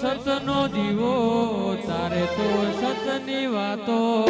સતનો દીવો તારે તો સતની વાતો.